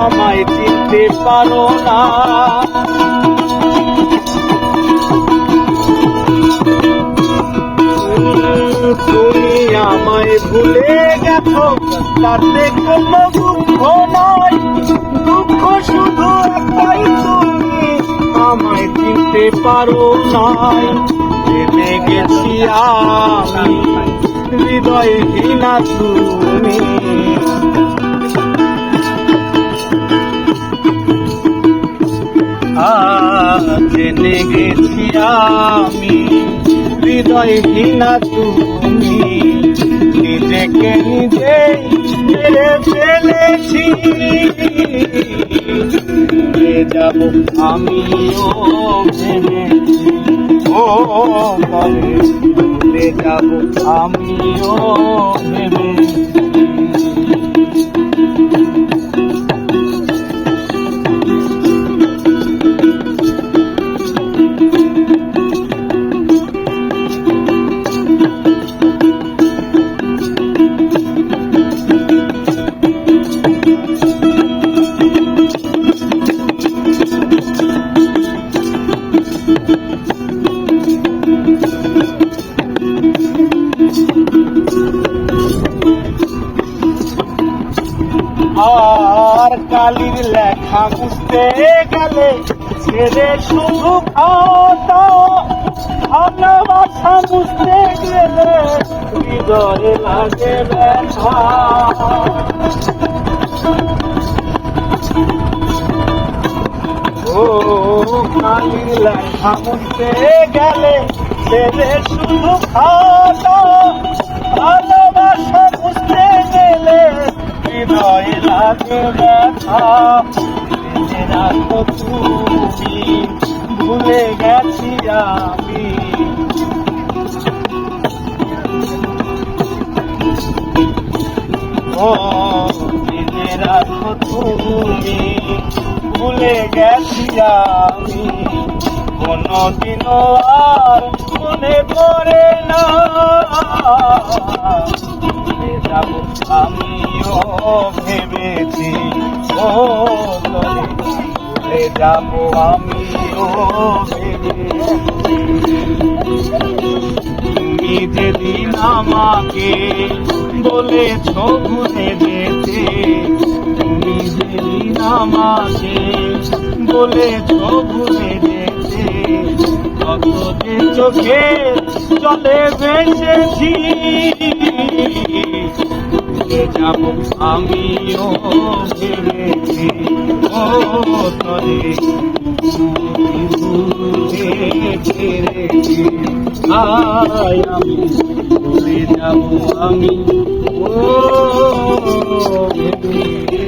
আমায় চিনতে পারো না। তুমি আমায় ভুলে গেছো তাতে কোনো দুঃখ নাই দুঃখ শুধু একটাই তুমি, আমায় চিনতে পারো নাই। জেনে গেছি আমি, হৃদয় ঘৃণা তুমি। জেনে গেছি আমি। হৃদয় ঘৃণা তুমি, নিজেকে নিজেই মেরে ফেলেছি। যাব আমিও ভেবেছি। ও যাব আমিও ভেবেছি। আর কালির লেখা বুঝতে গেলে ছেড়ে শুধু ভালোবাসা বুঝতে গেলে লাগে ও কালির লেখা বুঝতে গেলে ছেড়ে শুধু ভালোবাসা লাগে ব্যথা জেনে রাখো তুমি, ভুলে গেছি আমি। ও জেনে রাখো তুমি, ভুলে গেছি আমি। কোনদিনও আর মনে পড়ে না। যাব আমিও ভেবেছি তরে ভুলে যাব ভেবেছি তুমি যেদিন আমাকে বলেছ ভুলে যেতে, তুমি যেদিন আমাকে বলেছ ভুলে যেতে কত যে চোখে চলে বেসেছি ভুলে যাব আমিও ভেবেছি ও তরে। ভুলে ফেরেছি আয় আমি ভুলে যাব আমি। ও ভেবেছি